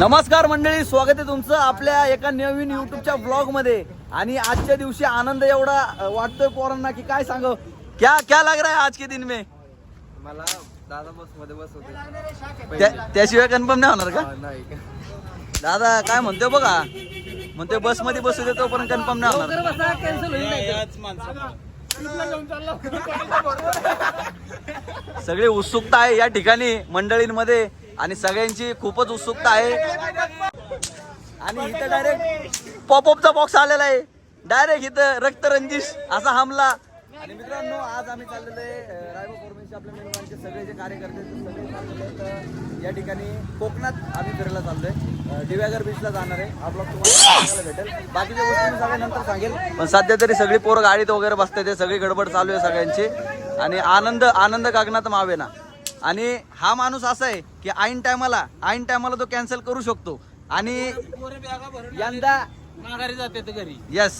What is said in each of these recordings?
नमस्कार मंडळी स्वागत आहे तुमचं आपल्या एका नवीन युट्यूबच्या ब्लॉगमध्ये. आणि आजच्या दिवशी आनंद एवढा वाटतोय पोरांना की काय सांग? क्या क्या लग रहा है आज के दिन में? मला दादा बसमध्ये बसवते त्या- त्याशिवाय कन्फर्म नाही होणार का? नाही. दादा काय म्हणतोय बघा. म्हणतोय बसमध्ये बसू देतो पण कन्फर्म नाही होणार सगळी उत्सुकता आहे या ठिकाणी मंडळींमध्ये. आणि सगळ्यांची खूपच उत्सुकता आहे. आणि इथं डायरेक्ट पॉपअपचा बॉक्स आलेला आहे. डायरेक्ट इथं रक्तरंजिश असा हमला. आणि मित्रांनो आज आम्ही चाललेलो आहे रायबा आपल्या मेहमानचे सगळे जे कार्यकर्ते सगळे या ठिकाणी कोकणात आम्ही फिरायला चाललोय. आहे दिव्यागर बीचला जाणार आहे. हा ब्लॉग तुम्हाला भेटेल. बाकीच्या गोष्टी मी सगळ्या नंतर सांगेल. पण सध्या तरी सगळी पोरं गाडीत वगैरे बसते ते सगळी गडबड चालू आहे सगळ्यांची. आणि आनंद आनंद कागनात मावे ना आणि हा माणूस असा आहे की ऐन टायमाला ऐन टायमाला तो कॅन्सल करू शकतो. आणि यंदा माघारी जाते घरी. यस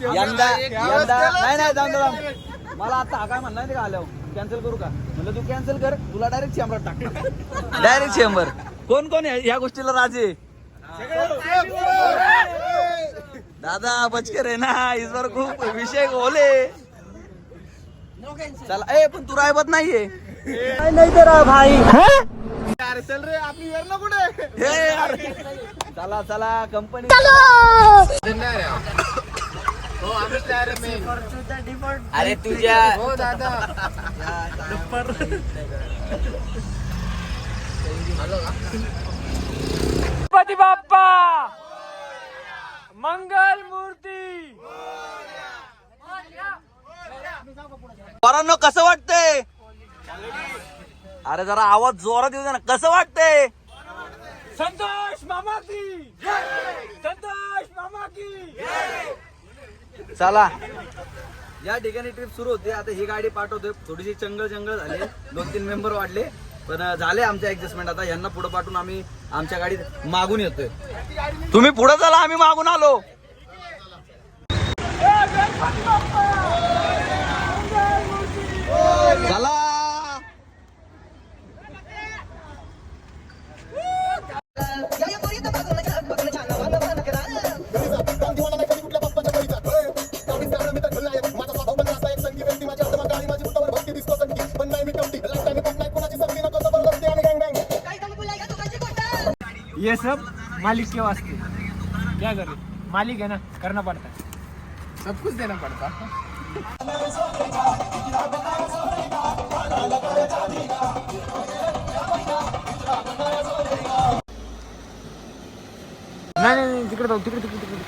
यंदा यंदा नाही नाही जाऊन दे. मला आता हा काय म्हणणार का आल्यावर कॅन्सल करू का? म्हणलं तू कॅन्सल कर तुला डायरेक्ट चेंबरात टाक. डायरेक्ट चेंबर कोण कोण आहे ह्या गोष्टीला राजे दादा बचकर आहे ना इस बार खूप विषय ओले. चला ए पण तू रायबत नाहीये. नाही तर भाई. चल रे आपली वेळ ना कुठे? यार. चला चला कंपनी हो. अरे तुझ्या हो दादा. गणपती बाप्पा! मंगल मूर्ती! पोरांनो कसं वाटतंय? अरे जरा आवाज जोरात येऊ दे ना. कसं वाटतंय? संतोष मामा की संतोष मामा की चला. या ठिकाणी ट्रिप सुरू होते. आता ही गाडी पाठवतोय. थोडीशी चंगल चंगल झाली. दोन तीन मेंबर वाढले. पण झाले आमचे ऍडजस्टमेंट आता यांना पुढे पाठवून आम्ही आमच्या गाडीत मागून येतोय. तुम्ही पुढे चला आम्ही मागून आलो. चला. ये सब मालिक के वास्ते क्या करे मालिक है ना करना पड़ता. है सब कुछ देना पड़ता. नाही नाही नाही, तिकडे जाऊ तिकडे तिकडे तिकडे.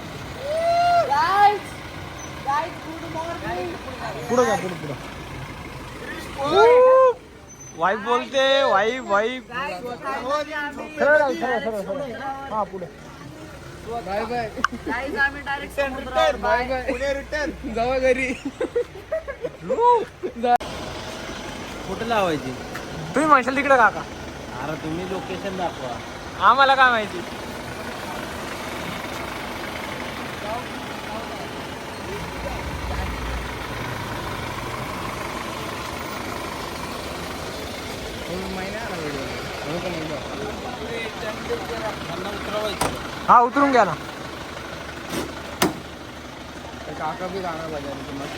पुढे जा पुढे पुढे. वाईफ बोलते वाईफ वाईफ. हा पुढे bye bye bye bye Pune return जावा घरी कुठं लावायची? तुम्ही म्हणशाल तिकडे काका. अरे तुम्ही लोकेशन दाखवा. आम्हाला काय माहिती? हा उतरून घ्या ना. काका भी गाना बजा रहे थे मस्त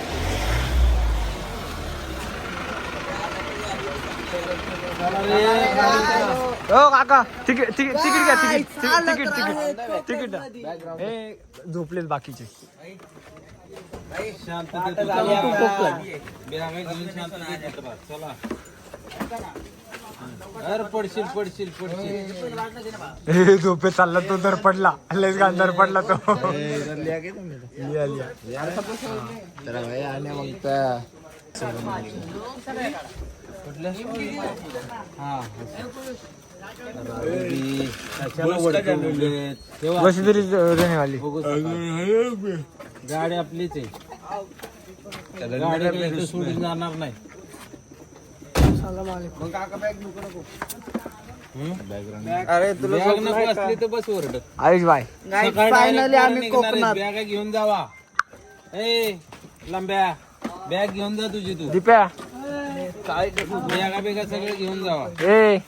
हो काका तिकीट तिकीट. तिकीट घ्या तिकीट तिकीट तिकीट तिकीट. हे झोपलेत बाकीचे. पडशील पडशील पडशील. हे झोपे चालला तो दर पडला. लयच दर पडला तो. लिया लिया तर गाडी आपलीच आहे. गाडी सोडून जाणार नाही. मग काका बॅग नको नको. अरे तुला नको असली तर बस ओरडत. आयुष बाय फायनली आम्ही कोकणात बॅग घेऊन जावा. ए लंब्या. बॅग घेऊन जा तुझी तू. दीप्या. बॅगा बेगा सगळे घेऊन जावा. ए.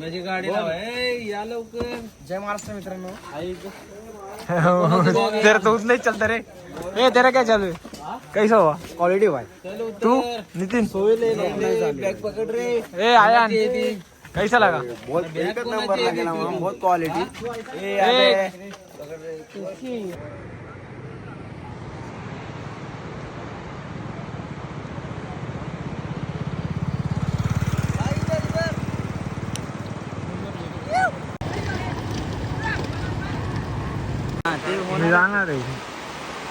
माझी गाडी लावा. ए, या लवकर. जय महाराष्ट्र मित्रांनो. तेरा तो नहीं चलता रे. ए तेरा क्या चालू है? कैसा हुआ? क्वालिटी भाई. तू नितिन। बॅग पकड रे ए आयान कैसा लगा? बॅग कोणाची आहे ती? बहुत क्वालिटी ए, जाणार आहे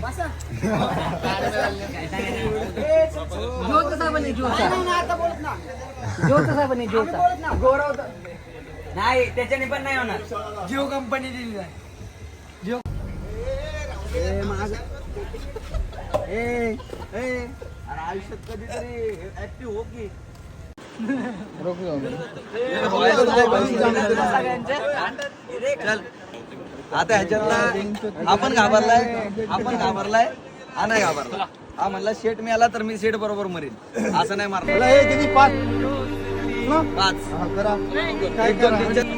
बसा. नाही त्याच्याने पण नाही होणार. जिओ कंपनी दिली आहे. आयुष्यात कधीतरी ऍक्टिव्ह हो की. चल आता ह्याच्यातला आपण घाबरलाय आपण घाबरलाय हा नाही घाबरला. हा म्हणला शेट मी आला तर मी शेट बरोबर मरेन. असं नाही किती? पाच. पाच. चार.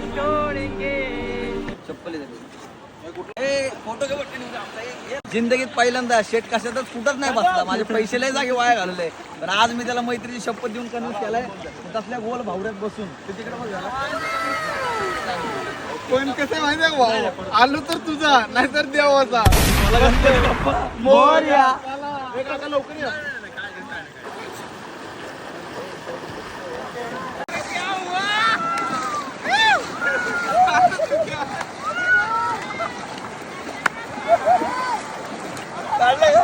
चप्पल जिंदगीत पहिल्यांदा शेट कशातच कुठंच नाही बसला. माझे पैसे लय जागे वाया घालवले. पण आज मी त्याला मैत्रीची शपथ देऊन कन्व्हिन्स केलाय. तसल्या गोल भावड्यात बसून. ते तिकडे पण कसं माहितीये का भाऊ? आलो तर तुझा नाहीतर देवाचा. लवकर काढलं का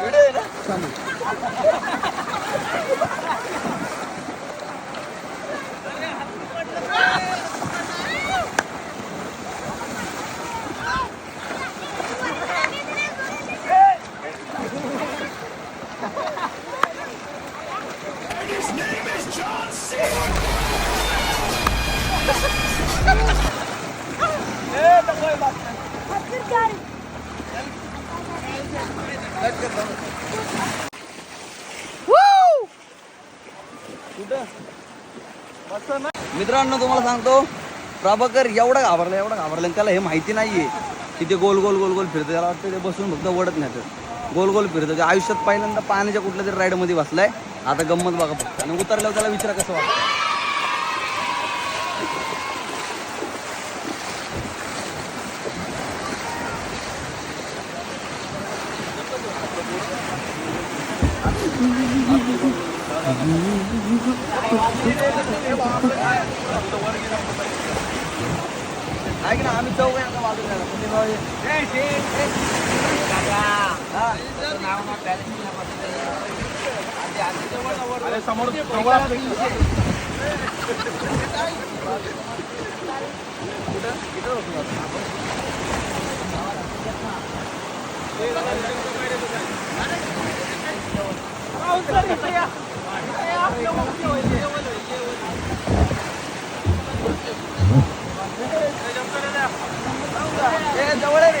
व्हिडिओ आहे ना मित्रांनो तुम्हाला सांगतो प्रभाकर एवढा घाबरला एवढा घाबरला त्याला हे माहिती नाहीये की ते गोल गोल गोल गोल फिरतं त्याला वाटतं ते बसून फक्त वडत नाही तर गोल गोल फिरतं ते आयुष्यात पहिल्यांदा पाण्याच्या कुठल्या तरी राईडमध्ये बसलाय. आता गंमत बघा फक्त. आणि उतरल्यावर त्याला विचारा कसं वाटतं ऐक ना आम्ही चौघ आहे आता बाजूला राहिलो. तुम्ही भाऊ ये. हा. अरे समोर ए, जवळ आहे रे, इकडनं जरा. ये ना.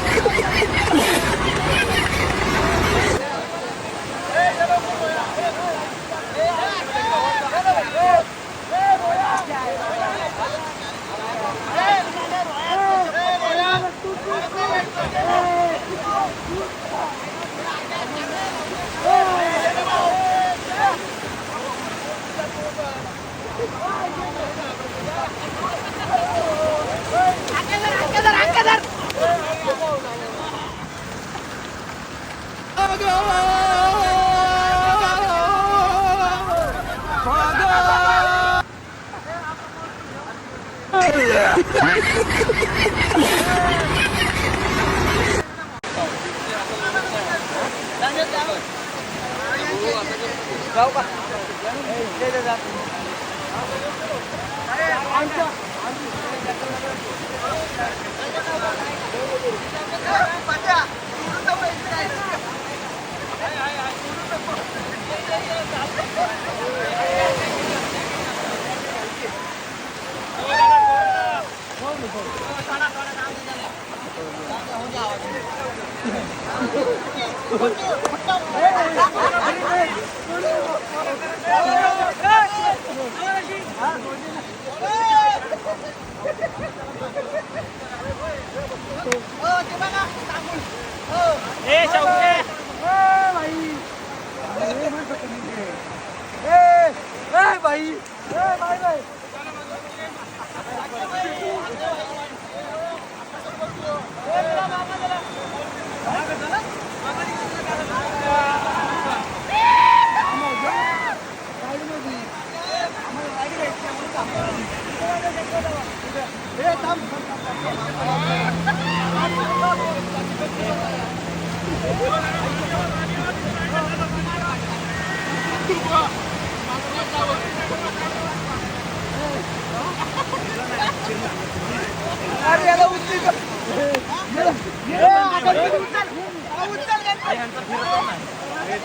जाऊ का Thank you.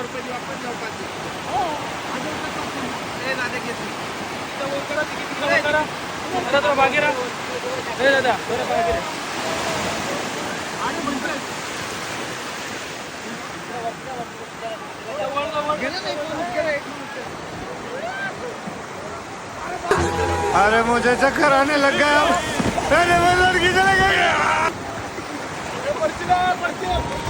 हजार रुपये देऊ आपण हो. हजार रुपये ए दादा अरे मुझे चक्कर आने लग गया अरे लड़की चले गए पर्ची पर्ची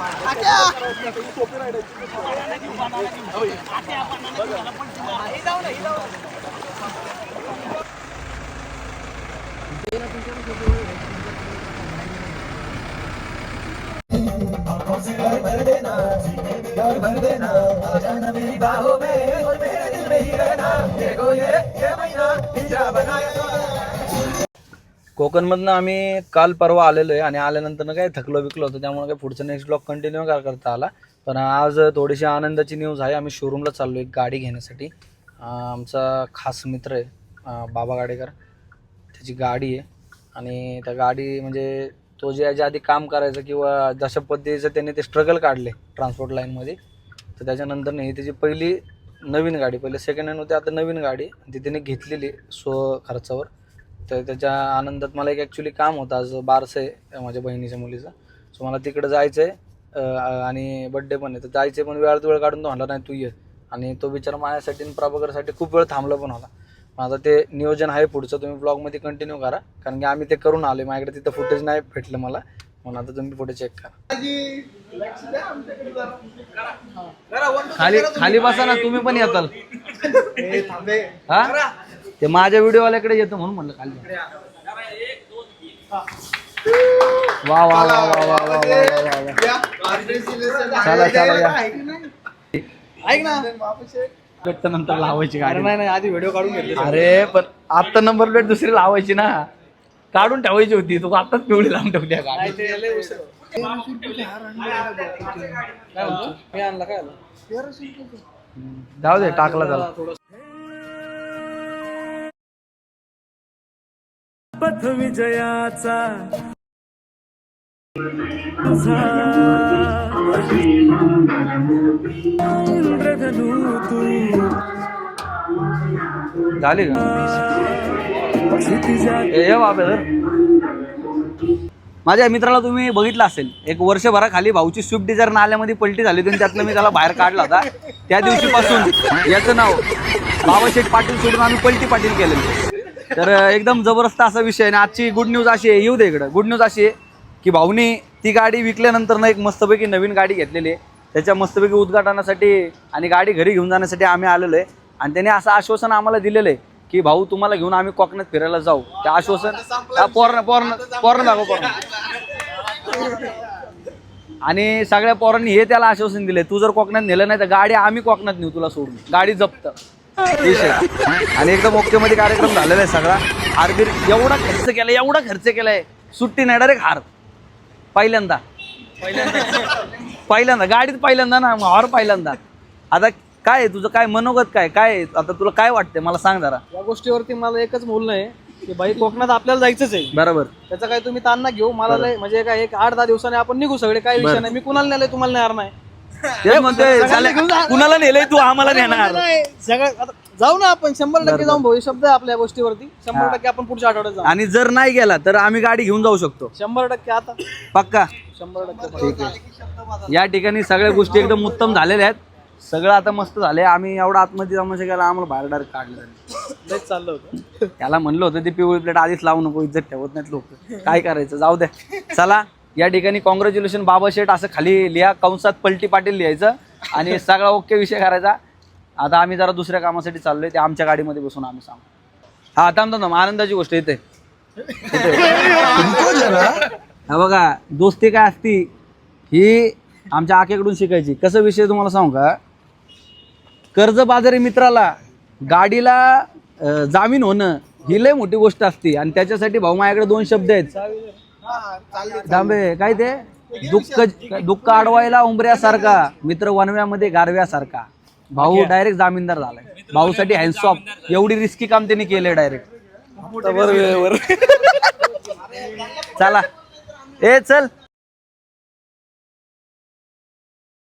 भर रहना देखो बनाया कोकणमधनं आम्ही काल परवा आलेलो आहे आणि आल्यानंतर काय थकलो बिकलो होतो त्यामुळे काय पुढचा नेक्स्ट ब्लॉग कंटिन्यू का करता आला. पण आज थोडीशी आनंदाची न्यूज आहे. आम्ही शोरूमला चाललो एक गाडी घेण्यासाठी. आमचा खास मित्र आहे बाबा गाडेकर. त्याची गाडी आहे. आणि त्या गाडी म्हणजे तो जे याच्या आधी काम करायचं किंवा जशा पद्धतीचं त्याने ते स्ट्रगल काढले ट्रान्सपोर्ट लाईनमध्ये तर त्याच्यानंतर ही त्याची पहिली नवीन गाडी पहिले सेकंड हँड होती आता नवीन गाडी. ती त्याने घेतलेली स्व खर्चावर. तर त्याच्या आनंदात मला एक ॲक्च्युली काम होतं. आज बारसं आहे माझ्या बहिणीच्या मुलीचं. सो मला तिकडं जायचं आहे आणि बड्डे पण आहे. तर जायचं पण वेळात वेळ काढून तो म्हणला नाही तू ये. आणि तो बिचारा माझ्यासाठी आणि प्रभाकरसाठी खूप वेळ थांबला पण होता. मग आता ते नियोजन आहे पुढचं. तुम्ही ब्लॉगमध्ये कंटिन्यू करा. कारण की आम्ही ते करून आलो माझ्याकडे तिथं फुटेज नाही भेटलं मला. म्हणून आता तुम्ही पुढे चेक करा. खाली खाली बसा ना. तुम्ही पण येताल. हा? ते माझ्या व्हिडिओवाल्याकडे येतो म्हणून म्हणलं खाली. वा वा वा वा वा वा चला चला ऐक ना. नंतर लावायची गाडी. नाही नाही आधी व्हिडिओ काढून अरे पण आता नंबर प्लेट दुसरी लावायची ना. काढून ठेवायची होती तू आत्ताच पिवळी लावून ठेवली काय आणला काय जाऊ दे टाकला त्याला. रथ विजयाचा. इंद्रधनू तू. झाले का? ए, बाबा. माझ्या मित्राला तुम्ही बघितलं असेल एक वर्षभराखाली भाऊची स्विफ्ट डिझायर नाल्यामध्ये पलटी झाली होती आणि त्यातलं मी त्याला बाहेर काढला होता. त्या दिवशीपासून याचं नाव बाबाशेठ पाटील सोडून आम्ही पलटी पाटील केलेलं. तर एकदम जबरदस्त असा विषय आहे. आणि आजची गुड न्यूज अशी आहे येऊ दे इकडं. गुड न्यूज अशी आहे की भाऊनी ती गाडी विकल्यानंतर ना एक मस्तपैकी नवीन गाडी घेतलेली आहे. त्याच्या मस्तपैकी उद्घाटनासाठी आणि गाडी घरी घेऊन जाण्यासाठी आम्ही आलेलो आहे. आणि त्याने असं आश्वासन आम्हाला दिलेलं आहे की भाऊ तुम्हाला घेऊन आम्ही कोकणात फिरायला जाऊ. ते आश्वासन पोरण पोरण पोरण दाखव पोरण आणि सगळ्या पोरांनी हे त्याला आश्वासन दिले तू जर कोकणात नेलं नाही तर गाडी आम्ही कोकणात नेऊ तुला सोडून. गाडी जप्त. आणि एकदम ओके मध्ये कार्यक्रम झालेला आहे सगळा. हारबीर एवढा खर्च केलाय एवढा खर्च केलाय. सुट्टी नाही डायरेक्ट हार. पहिल्यांदा. पहिल्यांदा. गाडीत पहिल्यांदा ना हार पहिल्यांदा. आता काय आहे तुझं? काय मनोगत काय? काय आहे? आता तुला काय वाटतंय? मला सांग जरा. या गोष्टीवरती मला एकच बोलणं आहे की भाई कोकणात आपल्याला जायचंच आहे. बरोबर. त्याचा काय तुम्ही ताण ना घेऊ. मला लय म्हणजे काय एक आठ दहा दिवसाने आपण निघू सगळे. काही विषय नाही. मी कुणाला नेलंय तुम्हाला नेणार नाही. तेच म्हणतोय चालेल. कुणाला नेलंय तू आम्हाला नेणार? नाही, सगळं आता जाऊ ना आपण शंभर टक्के जाऊन भाऊ हे शब्द आहे आपल्या गोष्टीवरती. शंभर टक्के आपण पुढच्या आठवड्यात जाऊ. आणि जर नाही गेला तर आम्ही गाडी घेऊन जाऊ शकतो. शंभर टक्के आता. पक्का? शंभर टक्के. या ठिकाणी सगळ्या गोष्टी एकदम उत्तम झालेल्या आहेत. सगळं आता मस्त झालंय. आम्ही एवढा आतमध्ये तमाशा केला आम्हाला बाहेर डायरेक्ट काढलं लयच चाललं होतं. त्याला म्हणलं होतं ते पिवळी प्लेट आधीच लावू नको इज्जत ठेवत नाहीत लोक. काय करायचं? जाऊ द्या. चला. या ठिकाणी कॉंग्रॅच्युलेशन बाबा शेठ असं खाली लिहा कंसात पलटी पाटील लिहायचं आणि सगळा ओके विषय करायचा. आता आम्ही जरा दुसऱ्या कामासाठी चाललोय ते आमच्या गाडीमध्ये बसून आम्ही सांगू. हा थांब थांब आनंदाची गोष्ट येते हा बघा दोस्ती काय असती ही आमच्या आकेकडून शिकायची. कसं विषय तुम्हाला सांगू का? कर्जबाजारी मित्राला गाडीला जामीन होणं ही लय मोठी गोष्ट असते आणि त्याच्यासाठी भाऊ माझ्याकडे दोन शब्द आहेत. थांबे काय ते? दुःख दुःख अडवायला उंबऱ्यासारखा मित्र वनव्यामध्ये गारव्यासारखा. भाऊ डायरेक्ट जामीनदार झालाय. भाऊसाठी हँडसॉप एवढी रिस्की काम त्यांनी केलंय डायरेक्ट चला. ए चल.